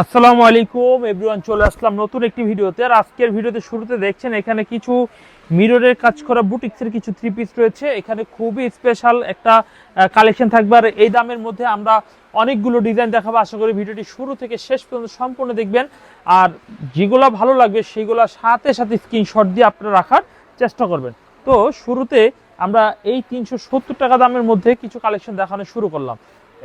আসসালামু আলাইকুম এভরিওয়ান চলে আসলাম নতুন একটি ভিডিওতে। আর আজকের ভিডিওতে শুরুতে দেখছেন, এখানে কিছু মিররের কাজ করা বুটিক্সের কিছু থ্রি পিস রয়েছে। এখানে খুবই স্পেশাল একটা কালেকশন থাকবে। আর এই দামের মধ্যে আমরা অনেকগুলো ডিজাইন দেখাবো। আশা করি ভিডিওটি শুরু থেকে শেষ পর্যন্ত সম্পূর্ণ দেখবেন। আর যেগুলো ভালো লাগবে, সেগুলো সাথে সাথে স্ক্রিনশট দিয়ে আপনারা রাখার চেষ্টা করবেন। তো শুরুতে আমরা এই তিনশো সত্তর টাকা দামের মধ্যে কিছু কালেকশন দেখানো শুরু করলাম।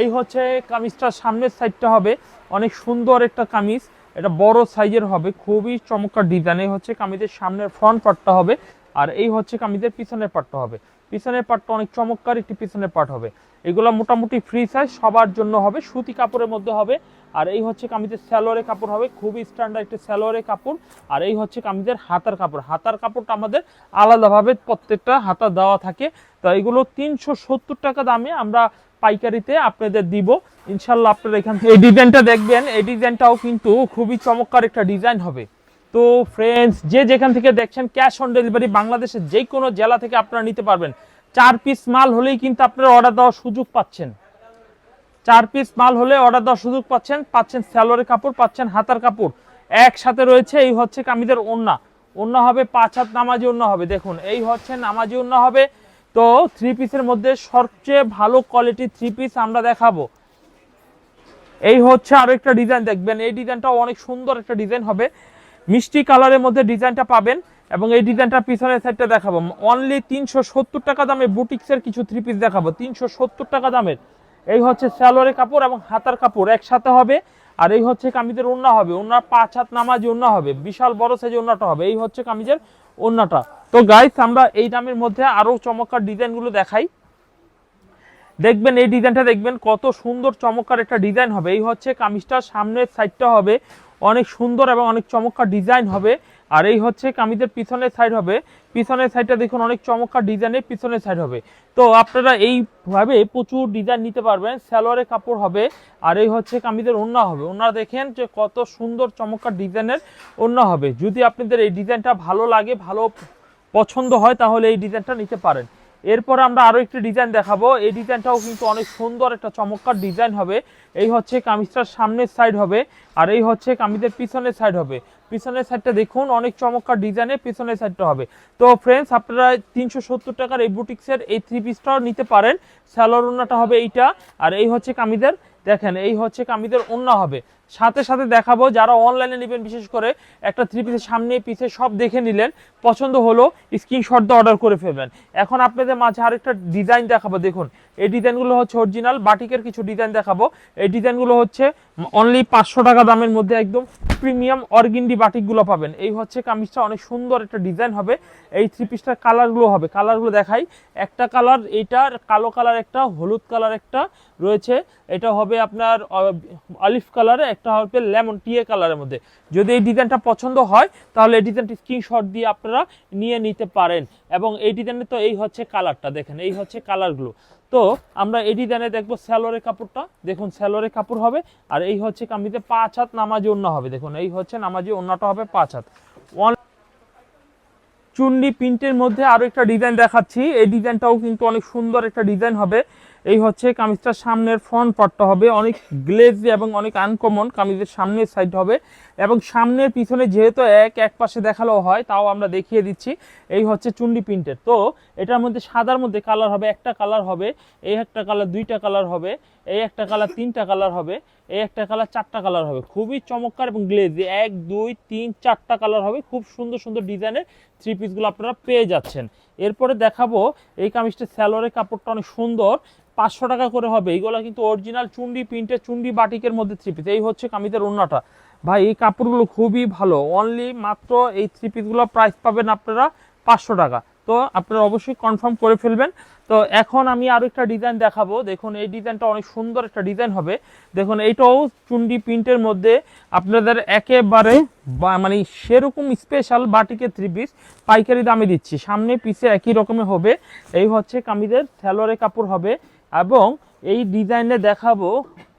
এই হচ্ছে কামিজটার সামনের সাইডটা হবে। অনেক সুন্দর একটা কামিজ। এটা বড় সাইজের হবে। খুবই চমৎকার ডিজাইন এই হচ্ছে কামিজের সামনের ফ্রন্ট পার্টটা হবে আর এই হচ্ছে কামিজের পিছনের পার্টটা হবে। পিছনের পার্টটা অনেক চমৎকার, একটি পিছনের পার্ট হবে। এগুলো মোটামুটি ফ্রি সাইজ সবার জন্য হবে। সুতি কাপড়ের মধ্যে হবে। আর এই হচ্ছে কামিজের স্যালোয়ারের কাপড় হবে। খুবই স্ট্যান্ডার্ড একটি স্যালোয়ারের কাপড়। আর এই হচ্ছে কামিজের হাতার কাপড়। হাতার কাপড়টা আমাদের আলাদাভাবে প্রত্যেকটা হাতা দেওয়া থাকে। তো এগুলো তিনশো সত্তর টাকা দামে আমরা পাইকারিতে আপনাদের দিব। ইনশাল্লাহ আপনারা এখান এই ডিজাইনটা দেখবেন, এই ডিজাইনটাও কিন্তু খুবই চমৎকার একটা ডিজাইন হবে। তো ফ্রেন্ডস যে যেখান থেকে দেখছেন ক্যাশ অন ডেলিভারি বাংলাদেশের যে কোনো জেলা থেকে আপনারা নিতে পারবেন। চার পিস মাল হলেই কিন্তু আপনারা অর্ডার দেওয়ার সুযোগ পাচ্ছেন। চার পিস মাল হলে অর্ডার দেওয়ার সুযোগ পাচ্ছেন পাচ্ছেন স্যালোয়ারের কাপড়, পাচ্ছেন হাতার কাপড়। একসাথে রয়েছে, এই হচ্ছে কামিদের ওন্না ওন্না হবে পাঁচ হাত নামাজি ওন্না হবে। দেখুন, এই হচ্ছে নামাজি ওন্না হবে। তো থ্রি পিসের মধ্যে সবচেয়ে ভালো কোয়ালিটির থ্রি পিস আমরা দেখাবো। এই হচ্ছে আরও একটা ডিজাইন দেখবেন এই ডিজাইনটাও অনেক সুন্দর একটা ডিজাইন হবে। মিষ্টি কালারের মধ্যে ডিজাইনটা পাবেন এবং এই ডিজাইনটা পিছনের সাইডটা দেখাবো। অনলি তিনশো সত্তর টাকা দামে বুটিক্সের কিছু থ্রি পিস দেখাবো। তিনশো সত্তর টাকা দামের। এই হচ্ছে স্যালোয়ারের কাপড় এবং হাতার কাপড় একসাথে হবে। আর এই হচ্ছে কামিজের ওন্না হবে। ওনার পাঁচ হাত নামাজ ওন্না হবে। বিশাল বড় সাইজের ওন্নাটা হবে। এই হচ্ছে কামিজের ওন্নাটা তো গাইস আমরা এই দামের মধ্যে আরও চমৎকার ডিজাইনগুলো দেখাই। দেখবেন, এই ডিজাইনটা দেখবেন কত সুন্দর চমৎকার একটা ডিজাইন হবে। এই হচ্ছে কামিজটার সামনের সাইডটা হবে। অনেক সুন্দর এবং অনেক চমৎকার ডিজাইন হবে। আর এই হচ্ছে কামিজের পিছনের সাইড হবে। পিছনের সাইডটা দেখুন, অনেক চমৎকার ডিজাইনের পিছনের সাইড হবে। তো আপনারা এইভাবে প্রচুর ডিজাইন নিতে পারবেন। সালোয়ারের কাপড় হবে, আর এই হচ্ছে কামিজের ওন্না হবে। ওনারা দেখেন যে কত সুন্দর, চমৎকার ডিজাইনের ওন্না হবে। যদি আপনাদের এই ডিজাইনটা ভালো লাগে, ভালো পছন্দ হয়, তাহলে এই ডিজাইনটা নিতে পারেন। এরপর আমরা আরও একটি ডিজাইন দেখাবো। এই ডিজাইনটাও কিন্তু অনেক সুন্দর, একটা চমৎকার ডিজাইন হবে। এই হচ্ছে কামিজটার সামনের সাইড হবে, আর এই হচ্ছে কামিজের পিছনের সাইড হবে। পিছনের সাইডটা দেখুন, অনেক চমৎকার ডিজাইনের পিছনের সাইডটা হবে। তো ফ্রেন্ডস আপনারা তিনশো সত্তর টাকার এই বুটিক্সের এই থ্রি পিসটাও নিতে পারেন। স্যালোর ওনাটা হবে এইটা, আর এই হচ্ছে কামিদের দেখেন, এই হচ্ছে কামিদের ওন্না হবে। সাথে সাথে দেখাবো যারা অনলাইনে নেবেন, বিশেষ করে একটা থ্রি পিসের সামনে পিছে সব দেখে নিলেন, পছন্দ হলো স্ক্রিনশট দিয়ে অর্ডার করে ফেলবেন। এখন আপনাদের মাঝে আরেকটা ডিজাইন দেখাবো, দেখুন। এই ডিজাইনগুলো হচ্ছে অরিজিনাল বাটিকের কিছু ডিজাইন দেখাবো। এই ডিজাইনগুলো হচ্ছে অনলি পাঁচশো টাকা দামের মধ্যে একদম প্রিমিয়াম অর্গিন্ডি বাটিকগুলো পাবেন। এই হচ্ছে কামিজটা, অনেক সুন্দর একটা ডিজাইন হবে। এই থ্রি পিসটার কালারগুলো হবে। কালারগুলো দেখাই। একটা কালার এইটার কালো কালার একটা, হলুদ কালার একটা, রয়েছে। এটা হবে আপনার অলিভ কালারে একটা হবে লেমন টিয়ে কালারের মধ্যে। যদি এই ডিজাইনটা পছন্দ হয়, তাহলে এই ডিজাইনটি স্ক্রিনশট দিয়ে আপনারা নিয়ে নিতে পারেন। এবং এই ডিজাইনে তো এই হচ্ছে কালারটা দেখেন, এই হচ্ছে কালারগুলো তো আমরা এই ডিজাইনে দেখব স্যালোয়ারের কাপড়টা। দেখুন, স্যালোয়ারের কাপড় হবে, আর এই হচ্ছে কামিতে পাঁচ হাত নামাজি ওন্না হবে। দেখুন, এই হচ্ছে নামাজি ওন্নাটা হবে পাঁচ হাত। চুন্ডি প্রিন্টের মধ্যে আরও একটা ডিজাইন দেখাচ্ছি। এই ডিজাইনটাও কিন্তু অনেক সুন্দর একটা ডিজাইন হবে। এই হচ্ছে কামিজটার সামনের ফ্রন্ট পার্টটা হবে। অনেক গ্লেজি এবং অনেক আনকমন কামিজের সামনের সাইড হবে। এবং সামনের পিছনে যেহেতু এক এক পাশে দেখাল হয়, তাও আমরা দেখিয়ে দিচ্ছি। এই হচ্ছে চুন্ডি প্রিন্টের তো এটার মধ্যে সাদার মধ্যে কালার হবে, একটা কালার হবে, এই একটা কালার দুইটা কালার হবে, এই একটা কালার তিনটা কালার হবে। এই একটা কালার চারটা কালার হবে। খুবই চমৎকার এবং গ্লেজি এক, দুই, তিন, চারটা কালার হবে। খুব সুন্দর সুন্দর ডিজাইনের থ্রি পিসগুলো আপনারা পেয়ে যাচ্ছেন। এরপরে দেখাবো এই কামিজটা স্যালোয়ারের কাপড়টা অনেক সুন্দর। পাঁচশো টাকা করে হবে। এইগুলো কিন্তু অরিজিনাল চুন্ডি, প্রিন্টের চুন্ডি বাটিকের মধ্যে থ্রি পিস এই হচ্ছে কামিজের ওন্নাটা ভাই, এই কাপড়গুলো খুবই ভালো। অনলি মাত্র এই থ্রি পিসগুলো প্রাইস পাবেন আপনারা পাঁচশো টাকা। তো আপনারা অবশ্যই কনফার্ম করে ফেলবেন। তো এখন আমি আরও একটা ডিজাইন দেখাবো। দেখুন, এই ডিজাইনটা অনেক সুন্দর একটা ডিজাইন হবে। দেখুন, এইটাও চুন্ডি প্রিন্টের মধ্যে আপনাদের একেবারে মানে সেরকম স্পেশাল বাটিকে থ্রি পিস পাইকারি দামে দিচ্ছি। সামনে পিছে একই রকমের হবে। এই হচ্ছে কামিদের স্যালোয়ারের কাপড় হবে এবং এই ডিজাইনে দেখাবো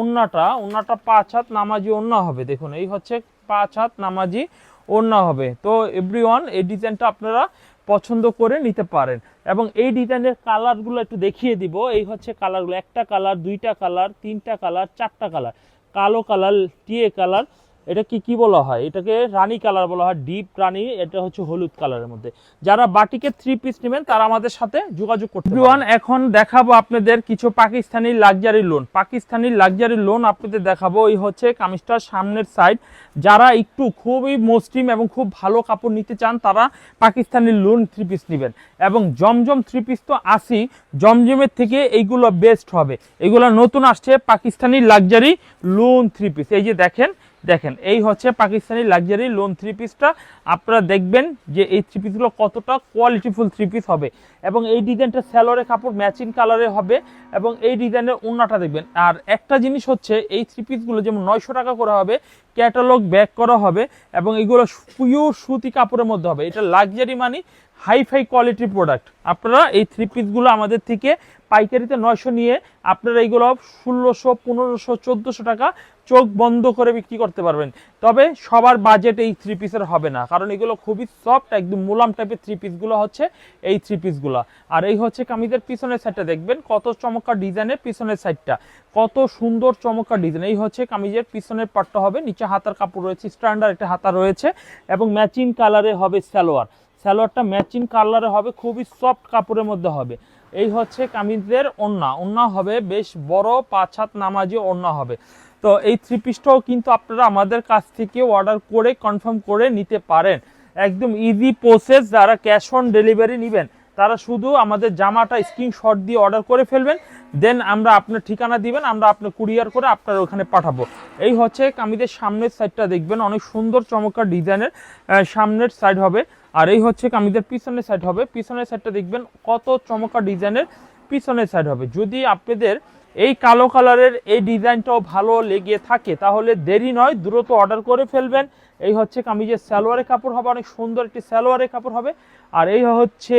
ওন্নাটা। ওন্নাটা পাঁচ হাত নামাজি ওন্না হবে। দেখুন, এই হচ্ছে পাঁচ হাত নামাজি ওন্না হবে। তো এভরিওয়ান এই ডিজাইনটা আপনারা পছন্দ করে নিতে পারেন। এবং এই ডিজাইনের কালারগুলো একটু দেখিয়ে দিব। এই হচ্ছে কালারগুলো, একটা কালার, দুইটা কালার, তিনটা কালার, চারটা কালার। কালো কালার, টিয়ে কালার। এটা কি কি বলা হয়? এটাকে রানি কালার বলা হয়, ডিপ রানী, এটা হচ্ছে হলুদ কালারের মধ্যে। যারা বাটিকে থ্রি পিস নেবেন, তারা আমাদের সাথে যোগাযোগ করতে পারেন এখন দেখাবো আপনাদের কিছু Pakistani luxury lawn Pakistani luxury lawn আপনাদের দেখাবো, এই হচ্ছে কামিজটার সামনের সাইড যারা একটু খুবই মসৃম এবং খুব ভালো কাপড় নিতে চান, তারা পাকিস্তানি লোন থ্রি পিস নেবেন। এবং জমজম থ্রি পিস তো আসি জমজমের থেকে এইগুলো বেস্ট হবে। এগুলো নতুন আসছে, Pakistani luxury lawn three piece এই যে দেখেন দেখেন, এই হচ্ছে পাকিস্তানি লাক্সারি লোন থ্রি পিসটা আপনারা দেখবেন যে এই থ্রি পিসগুলো কতটা কোয়ালিটিফুল থ্রি পিস হবে। এবং এই ডিজাইনটা স্যালোয়ারের কাপড় ম্যাচিং কালারে হবে এবং এই ডিজাইনের ওন্নাটা দেখবেন। আর একটা জিনিস হচ্ছে, এই থ্রি পিসগুলো যেমন নয়শো টাকা করে হবে ক্যাটালগ ব্যাক করা হবে এবং এগুলো পিওর সুতি কাপড়ের মধ্যে হবে। এটা লাক্সারি মানে হাই ফাই কোয়ালিটির প্রোডাক্ট আপনারা এই থ্রি পিসগুলো আমাদের থেকে পাইকারিতে নয়শো নিয়ে আপনারা এইগুলো ষোলোশো, পনেরোশো, চোদ্দোশো টাকা চোখ বন্ধ করে বিক্রি করতে পারবেন। তবে সবার বাজেট এই থ্রি পিসের হবে না, কারণ এগুলো খুবই সফট একদম মোলাম টাইপের থ্রি পিসগুলো হচ্ছে এই থ্রি পিসগুলো আর এই হচ্ছে কামিজের পিছনের সাইডটা দেখবেন, কত চমৎকার ডিজাইনের পিছনের সাইডটা কত সুন্দর চমৎকার ডিজাইন এই হচ্ছে কামিজের পিছনের পাটটা হবে, নিচে হাতার কাপড় রয়েছে স্ট্যান্ডার্ড একটা হাতা রয়েছে এবং ম্যাচিং কালারে হবে সালোয়ার। সালোয়ারটা ম্যাচিং কালারে হবে, খুবই সফট কাপড়ের মধ্যে হবে। এই হচ্ছে কামিজের ওন্না। ওন্না হবে বেশ বড় পাঁচ হাত নামাজি ওন্না হবে। তো এই থ্রি পিসটাও কিন্তু আপনারা আমাদের কাছ থেকে অর্ডার করে কনফার্ম করে নিতে পারেন। একদম ইজি প্রসেস যারা ক্যাশ অন ডেলিভারি নেবেন, তারা শুধু আমাদের জামাটা স্ক্রিনশট দিয়ে অর্ডার করে ফেলবেন দেন আমরা আপনার ঠিকানা দিবেন, আমরা আপনার কুরিয়ার করে আপনার ওখানে পাঠাবো। এই হচ্ছে কামিজের সামনের সাইডটা দেখবেন, অনেক সুন্দর চমৎকার ডিজাইনের সামনের সাইড হবে। আর এই হচ্ছে কামিজের পিছনের সাইড হবে। পিছনের সাইডটা দেখবেন কত চমকা ডিজাইনের পিছনের সাইড হবে। যদি আপনাদের এই কালো কালারের এই ডিজাইনটাও ভালো লেগে থাকে, তাহলে দেরি নয়, দ্রুত অর্ডার করে ফেলবেন। এই হচ্ছে কামিজের সালোয়ারের কাপড় হবে, অনেক সুন্দর একটি সালোয়ারের কাপড় হবে। আর এই হচ্ছে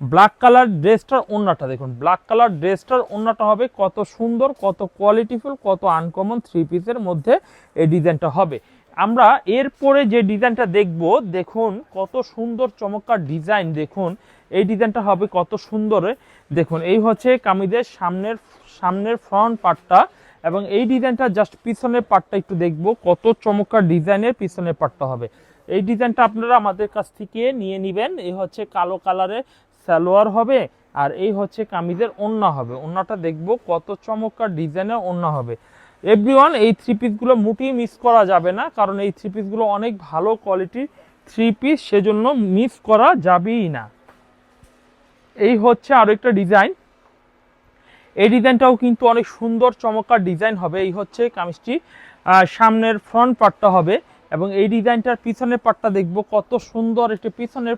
ব্ল্যাক কালার ড্রেসটার ওন্নাটা দেখুন ব্ল্যাক কালার ড্রেসটার ওন্নাটা হবে কত সুন্দর, কত কোয়ালিটিফুল কত আনকমন থ্রি পিসের মধ্যে এই ডিজাইনটা হবে। আমরা এরপরে যে ডিজাইনটা দেখব, দেখুন কত সুন্দর চমৎকার ডিজাইন, দেখুন, এই ডিজাইনটা হবে কত সুন্দর। দেখুন, এই হচ্ছে কামিজের সামনের সামনের ফ্রন্ট পার্টটা এবং এই ডিজাইনটা জাস্ট পিছনের পার্টটা একটু দেখব, কত চমৎকার ডিজাইনের পিছনের পার্টটা হবে। এই ডিজাইনটা আপনারা আমাদের কাছ থেকে নিয়ে নেবেন, এই হচ্ছে কালো কালারের সালোয়ার হবে আর এই হচ্ছে কামিজের ওন্না হবে। ওন্নাটা দেখব কত চমৎকার ডিজাইনের ওন্না হবে। এভরিওয়ান এই থ্রি পিসগুলো মোটেই মিস করা যাবে না, কারণ এই থ্রি পিসগুলো অনেক ভালো কোয়ালিটির থ্রি পিস সেজন্য মিস করা যাবেই না। এই হচ্ছে আরও একটা ডিজাইন এই ডিজাইনটাও কিন্তু অনেক সুন্দর, চমৎকার ডিজাইন হবে। এই হচ্ছে কামিজটি সামনের ফ্রন্ট পার্টটা হবে এবং এই ডিজাইনটার পিছনের পার্টটা দেখব কত সুন্দর একটি পিছনের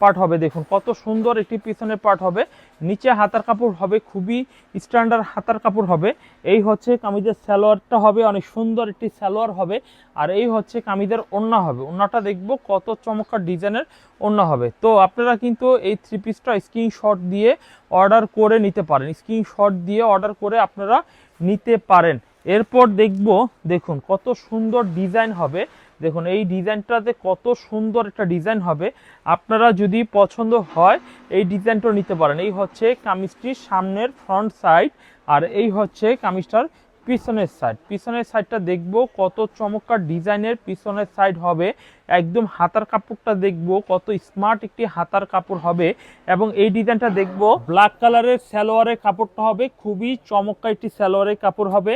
পার্ট হবে, দেখুন, কত সুন্দর একটি পিছনের পার্ট হবে। নিচে হাতার কাপড় হবে, খুবই স্ট্যান্ডার্ড হাতার কাপড় হবে। এই হচ্ছে কামিজের সালোয়ারটা হবে, অনেক সুন্দর একটি সালোয়ার হবে। আর এই হচ্ছে কামিজের ওন্না হবে ওন্নাটা দেখব কত চমৎকার ডিজাইনের ওন্না হবে। তো আপনারা কিন্তু এই থ্রি পিসটা স্ক্রিনশট দিয়ে অর্ডার করে নিতে পারেন স্ক্রিনশট দিয়ে অর্ডার করে আপনারা নিতে পারেন। এরপর দেখব, দেখুন, কত সুন্দর ডিজাইন হবে। দেখুন, এই ডিজাইনটাতে কত সুন্দর একটা ডিজাইন হবে। আপনারা যদি পছন্দ হয়, এই ডিজাইনটা নিতে পারেন। এই হচ্ছে কামিজটির সামনের ফ্রন্ট সাইড আর এই হচ্ছে কামিজটার পিছনের সাইড পিছনের সাইডটা দেখব, কত চমৎকার ডিজাইনের পিছনের সাইড হবে। একদম হাতার কাপড়টা দেখব, কত স্মার্ট একটি হাতার কাপড় হবে। এবং এই ডিজাইনটা দেখব ব্ল্যাক কালারের সালোয়ারের কাপড়টা হবে। খুবই চমৎকার একটি সালোয়ারের কাপড় হবে।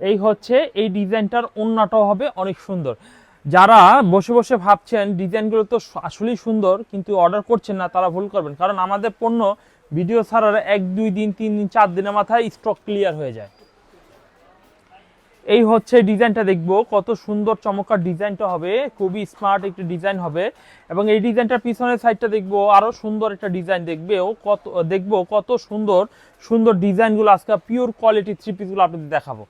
এই হচ্ছে এই ডিজাইনটার অন্যটাও হবে অনেক সুন্দর। যারা বসে বসে ভাবছেন ডিজাইনগুলো তো আসলেই সুন্দর, কিন্তু অর্ডার করছেন না, তারা ভুল করবেন। কারণ আমাদের পণ্য ভিডিও ছাড়ার এক, দুই দিন, তিন দিন, চার দিনের মাথায় স্টক ক্লিয়ার হয়ে যায়। এই হচ্ছে ডিজাইনটা দেখব, কত সুন্দর চমৎকার ডিজাইনটা হবে, খুবই স্মার্ট একটি ডিজাইন হবে। এবং এই ডিজাইনটার পিছনের সাইডটা দেখব আরও সুন্দর একটা ডিজাইন দেখবে। ও কত দেখব কত সুন্দর সুন্দর ডিজাইনগুলো আজকে পিওর কোয়ালিটি থ্রি পিসগুলো আপনাদের দেখাবো।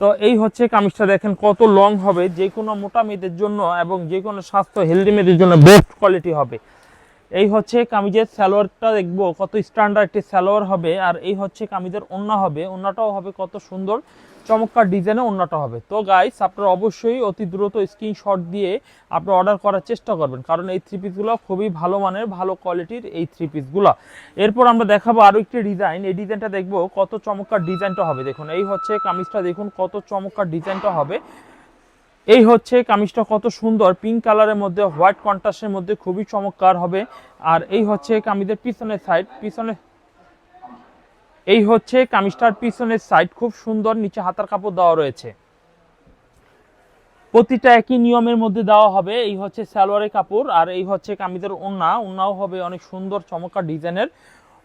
তো এই হচ্ছে কামিজটা, দেখেন কত লং হবে, যে কোনো মোটা মেয়েদের জন্য এবং যে কোনো স্বাস্থ্য হেলদি মেয়েদের জন্য বেস্ট কোয়ালিটি হবে। এই হচ্ছে কামিজের স্যালোয়ারটা দেখব, কত স্ট্যান্ডার্ড একটি স্যালোয়ার হবে, আর এই হচ্ছে কামিজের ওন্না হবে, ওন্নাটাও হবে কত সুন্দর। চমৎকার ডিজাইনে অন্যটা হবে। তো গাইস আপনারা অবশ্যই অতি দ্রুত স্ক্রিনশট দিয়ে আপনারা অর্ডার করার চেষ্টা করবেন। কারণ এই থ্রি পিসগুলো খুবই ভালো মানের, ভালো কোয়ালিটির এই থ্রি পিসগুলো এরপর আমরা দেখাবো আরও একটি ডিজাইন এই ডিজাইনটা দেখব কত চমৎকার ডিজাইনটা হবে। দেখুন, এই হচ্ছে কামিজটা। দেখুন, কত চমৎকার ডিজাইনটা হবে। এই হচ্ছে কামিজটা কত সুন্দর। পিঙ্ক কালারের মধ্যে হোয়াইট কন্ট্রাস্টের মধ্যে খুবই চমৎকার হবে। আর এই হচ্ছে কামিজের পিছনের সাইড পিছনে এই হচ্ছে কামিজটার পিছনের সাইড খুব সুন্দর নিচে হাতার কাপড় দেওয়া রয়েছে। প্রতিটা একই নিয়মের মধ্যে দেওয়া হবে, এই হচ্ছে সালোয়ারের কাপড়, আর এই হচ্ছে কামিজের ওনা ওনাও হবে অনেক সুন্দর, চমৎকার ডিজাইনের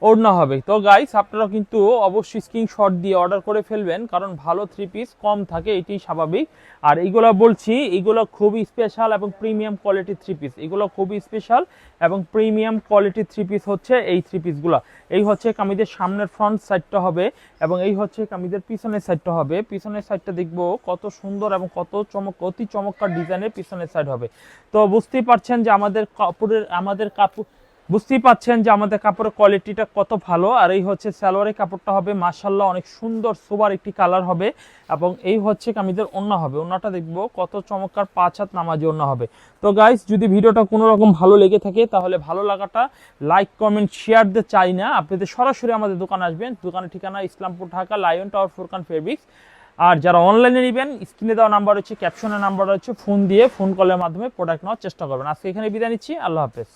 ওড়না হবে। তো গাইস আপনারা কিন্তু অবশ্যই স্ক্রিনশট দিয়ে অর্ডার করে ফেলবেন, কারণ ভালো থ্রি পিস কম থাকে এটি স্বাভাবিক। আর এইগুলো বলছি, এগুলো খুবই স্পেশাল এবং প্রিমিয়াম কোয়ালিটির থ্রি পিস এগুলো খুবই স্পেশাল এবং প্রিমিয়াম কোয়ালিটির থ্রি পিস হচ্ছে এই থ্রি পিসগুলো এই হচ্ছে কামিজের সামনের ফ্রন্ট সাইডটা হবে এবং এই হচ্ছে কামিজের পিছনের সাইডটা হবে। পিছনের সাইডটা দেখব কত সুন্দর এবং কত চমক অতি চমৎকার ডিজাইনের পিছনের সাইড হবে। তো বুঝতেই পারছেন যে আমাদের কাপড়ের আমাদের কাপড় বুঝতেই পাচ্ছেন যে আমাদের কাপড়ের কোয়ালিটিটা কত ভালো, আর এই হচ্ছে সালোয়ারের কাপড়টা হবে মাশাল্লাহ অনেক সুন্দর সুবার একটি কালার হবে, এবং এই হচ্ছে কামিজের ওন্না হবে। ওন্নাটা দেখব কত চমৎকার পাঁচ হাত নামাজি অন্য হবে। তো গাইস যদি ভিডিওটা কোনো রকম ভালো লেগে থাকে, তাহলে ভালো লাগাটা লাইক কমেন্ট শেয়ার দিতে চাই না। আপনাদের সরাসরি আমাদের দোকানে আসবেন, দোকানের ঠিকানা Islampur, Dhaka lion tower Furqan fabrics আর যারা অনলাইনে নেবেন স্ক্রিনে দেওয়া নাম্বার হচ্ছে ক্যাপশনের নাম্বার হচ্ছে ফোন দিয়ে ফোন কলের মাধ্যমে প্রোডাক্ট নেওয়ার চেষ্টা করবেন। আজকে এখানে বিদায় নিচ্ছি, আল্লাহ হাফেজ।